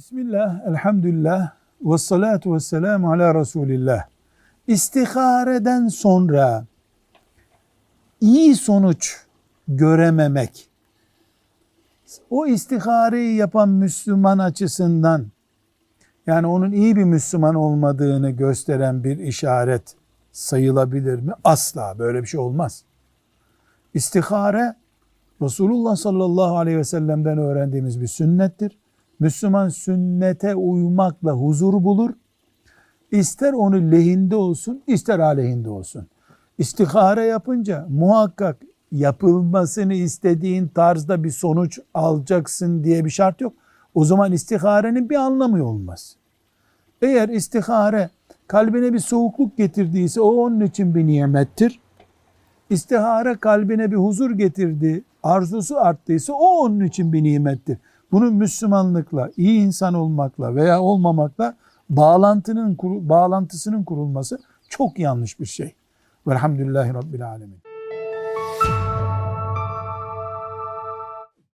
Bismillah, elhamdülillah, ve salatu ve selamu ala Resulillah. İstihareden sonra iyi sonuç görememek, o istihareyi yapan Müslüman açısından, yani onun iyi bir Müslüman olmadığını gösteren bir işaret sayılabilir mi? Asla böyle bir şey olmaz. İstihare, Resulullah sallallahu aleyhi ve sellem'den öğrendiğimiz bir sünnettir. Müslüman sünnete uymakla huzur bulur. İster onu lehinde olsun, ister aleyhinde olsun. İstihare yapınca muhakkak yapılmasını istediğin tarzda bir sonuç alacaksın diye bir şart yok. O zaman istiharenin bir anlamı olmaz. Eğer istihare kalbine bir soğukluk getirdiyse o onun için bir nimettir. İstihare kalbine bir huzur getirdi, arzusu arttıysa o onun için bir nimettir. Bunun Müslümanlıkla, iyi insan olmakla veya olmamakla bağlantının bağlantısının kurulması çok yanlış bir şey. Velhamdülillahi Rabbil Alemin.